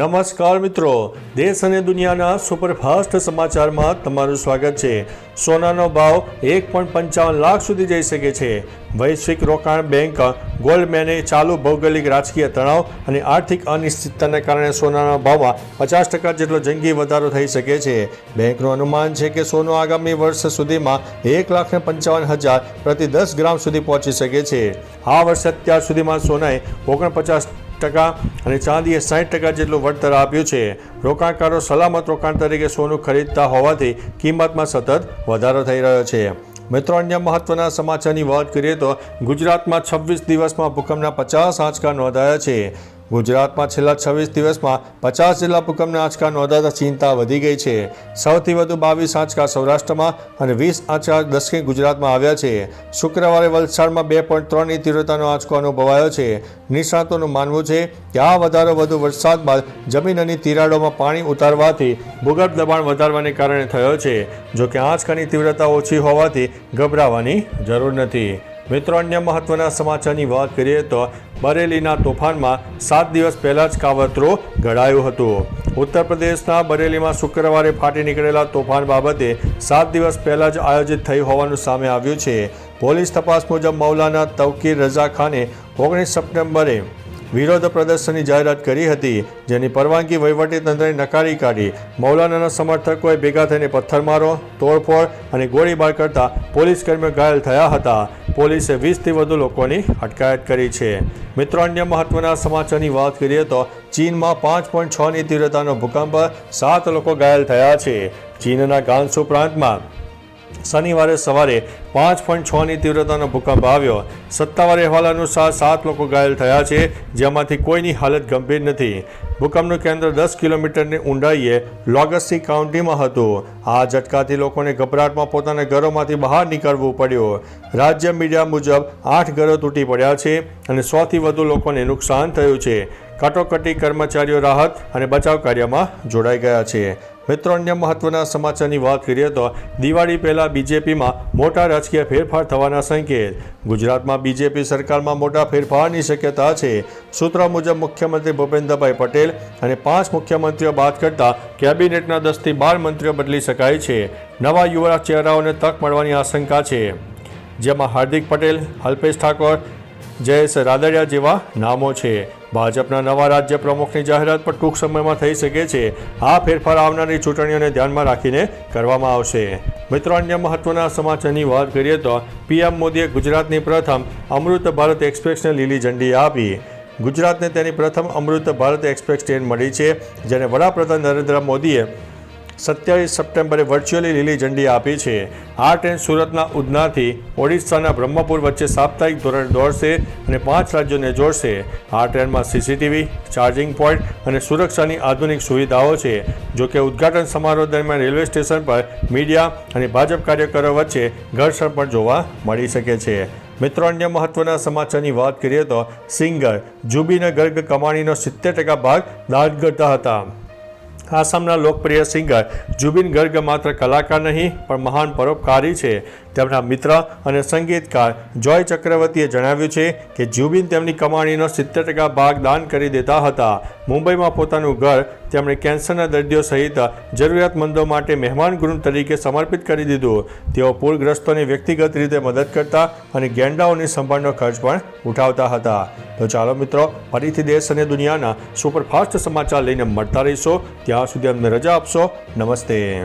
નમસ્કાર મિત્રો. દેશ અને દુનિયાના સુપરફાસ્ટ સમાચારમાં તમારું સ્વાગત છે. સોનાનો ભાવ એક પોઈન્ટ પંચાવન લાખ સુધી જઈ શકે છે. વૈશ્વિક રોકાણ બેંક ગોલ્ડમેને ચાલુ ભૌગોલિક રાજકીય તણાવ અને આર્થિક અનિશ્ચિતતાને કારણે સોનાના ભાવમાં પચાસ ટકા જેટલો જંગી વધારો થઈ શકે છે. બેંકનું અનુમાન છે કે સોનું આગામી વર્ષ સુધીમાં એક લાખ ને પંચાવન હજાર પ્રતિ દસ ગ્રામ સુધી પહોંચી શકે છે. આ વર્ષે અત્યાર સુધીમાં સોનાએ ઓગણપચાસ ટકા અને ચાંદીએ સાઠ ટકા જેટલું વળતર આપ્યું છે. રોકાણકારો સલામત રોકાણ તરીકે સોનું ખરીદતા હોવાથી કિંમતમાં સતત વધારો થઈ રહ્યો છે. મિત્રો, અન્ય મહત્વના સમાચારની વાત કરીએ તો ગુજરાતમાં છવ્વીસ દિવસમાં ભૂકંપના પચાસ આંચકા નોંધાયા છે. ગુજરાતમાં છેલ્લા છવ્વીસ દિવસમાં પચાસ જેટલા ભૂકંપના આંચકા નોંધાતા ચિંતા વધી ગઈ છે. સૌથી વધુ બાવીસ આંચકા સૌરાષ્ટ્રમાં અને વીસ આંચકા દક્ષિણ ગુજરાતમાં આવ્યા છે. શુક્રવારે વલસાડમાં બે પોઈન્ટ ત્રણની તીવ્રતાનો આંચકો અનુભવાયો છે. નિષ્ણાતોનું માનવું છે કે આ વધારો વધુ વરસાદ બાદ જમીન અને તિરાડોમાં પાણી ઉતારવાથી ભૂગર્ભ દબાણ વધારવાને કારણે થયો છે. જોકે આંચકાની તીવ્રતા ઓછી હોવાથી ગભરાવાની જરૂર નથી. મિત્રો, અન્ય મહત્વના સમાચારની વાત કરીએ તો બરેલીના તોફાનમાં સાત દિવસ પહેલાં જ કાવતરો ઘડાયું હતું. ઉત્તર પ્રદેશના બરેલીમાં શુક્રવારે ફાટી નીકળેલા તોફાન બાબતે સાત દિવસ પહેલાં જ આયોજિત થઈ હોવાનું સામે આવ્યું છે. પોલીસ તપાસ મુજબ મૌલાના તવકીર રઝા ખાને ઓગણીસ સપ્ટેમ્બરે વિરોધ પ્રદર્શનની જાહેરાત કરી હતી, જેની પરવાનગી વહીવટીતંત્રે નકારી કાઢી. મૌલાનાના સમર્થકોએ ભેગા થઈને પથ્થરમારો તોડફોડ અને ગોળીબાર કરતા પોલીસ કર્મીઓ ઘાયલ થયા હતા. પોલીસે વીસથી વધુ લોકોની અટકાયત કરી છે. મિત્રો, અન્ય મહત્વના સમાચારની વાત કરીએ તો ચીનમાં પાંચ પોઈન્ટ છની તીવ્રતાનો ભૂકંપ, સાત લોકો ઘાયલ થયા છે. ચીનના ગાંસુ પ્રાંતમાં શનિવારે સવારે પાંચ પોઈન્ટ છની તીવ્રતાનો ભૂકંપ આવ્યો. સત્તાવાર અહેવાલ અનુસાર સાત લોકો ઘાયલ થયા છે, જેમાંથી કોઈની હાલત ગંભીર નથી. ભૂકંપનું કેન્દ્ર દસ કિલોમીટરની ઊંડાઈએ લોગસ્સી કાઉન્ટીમાં હતું. આ ઝટકાથી લોકોને ગભરાટમાં પોતાના ઘરોમાંથી બહાર નીકળવું પડ્યું. રાજ્ય મીડિયા મુજબ આઠ ઘરો તૂટી પડ્યા છે અને સોથી વધુ લોકોને નુકસાન થયું છે. કટોકટી કર્મચારીઓ રાહત અને બચાવ કાર્યમાં જોડાઈ ગયા છે. મિત્રો, અન્ય મહત્વના સમાચારની વાત કરીએ તો દિવાળી પહેલાં બીજેપીમાં મોટા રાજકીય ફેરફાર થવાના સંકેત. ગુજરાતમાં બીજેપી સરકારમાં મોટા ફેરફારની શક્યતા છે. સૂત્રો મુજબ મુખ્યમંત્રી ભૂપેન્દ્રભાઈ પટેલ અને પાંચ મુખ્યમંત્રીઓ બાદ કરતા કેબિનેટના દસથી બાર મંત્રીઓ બદલી શકાય છે. નવા યુવા ચહેરાઓને તક મળવાની આશંકા છે. જેમાં હાર્દિક પટેલ અલ્પેશ ઠાકોર જયેશ રાદડિયા જેવા નામો છે. ભાજપના નવા રાજ્ય પ્રમુખની જાહેરાત પણ ટૂંક સમયમાં થઈ શકે છે. આ ફેરફાર આવનારી ચૂંટણીઓને ધ્યાનમાં રાખીને કરવામાં આવશે. મિત્રો, અન્ય મહત્વના સમાચારની વાત કરીએ તો પીએમ મોદીએ ગુજરાતની પ્રથમ અમૃત ભારત એક્સપ્રેસને લીલી ઝંડી આપી. ગુજરાતને તેની પ્રથમ અમૃત ભારત એક્સપ્રેસ ટ્રેન મળી છે, જેને વડાપ્રધાન નરેન્દ્ર મોદીએ સત્યાવીસ સપ્ટેમ્બરે વર્ચ્યુઅલી લીલી ઝંડી આપી છે. આ ટ્રેન સુરતના ઉધનાથી ઓડિશાના બ્રહ્મપુર વચ્ચે સાપ્તાહિક ધોરણે દોડશે અને પાંચ રાજ્યોને જોડશે. આ ટ્રેનમાં સીસીટીવી ચાર્જિંગ પોઈન્ટ અને સુરક્ષાની આધુનિક સુવિધાઓ છે. જોકે ઉદ્ઘાટન સમારોહ દરમિયાન રેલવે સ્ટેશન પર મીડિયા અને ભાજપ કાર્યકરો વચ્ચે ઘર્ષણ પણ જોવા મળી શકે છે. મિત્રો, અન્ય મહત્વના સમાચારની વાત કરીએ તો સિંગર જુબીના ગર્ગ કમાણીનો સિત્તેર ટકા ભાગ દાદ કરતા હતા. આસામના લોકપ્રિય સિંગર જુબિન ગર્ગ માત્ર કલાકાર નહીં, પણ મહાન પરોપકારી છે. તેમના મિત્ર અને સંગીતકાર જોય ચક્રવર્તીએ જણાવ્યું છે કે જુબિન તેમની કમાણીનો સિત્તેર ટકા ભાગ દાન કરી દેતા હતા. મુંબઈમાં પોતાનું ઘર તેમણે કેન્સરના દર્દીઓ સહિત જરૂરિયાતમંદો માટે મહેમાન ગૃહ તરીકે સમર્પિત કરી દીધું. તેઓ પૂરગ્રસ્તોની વ્યક્તિગત રીતે મદદ કરતા અને ગેંડાઓની સંભાળનો ખર્ચ પણ ઉઠાવતા હતા. તો ચાલો મિત્રો, ફરીથી દેશ અને દુનિયાના સુપરફાસ્ટ સમાચાર લઈને મળતા રહીશો. ત્યાં સુધી અમને રજા આપશો. નમસ્તે.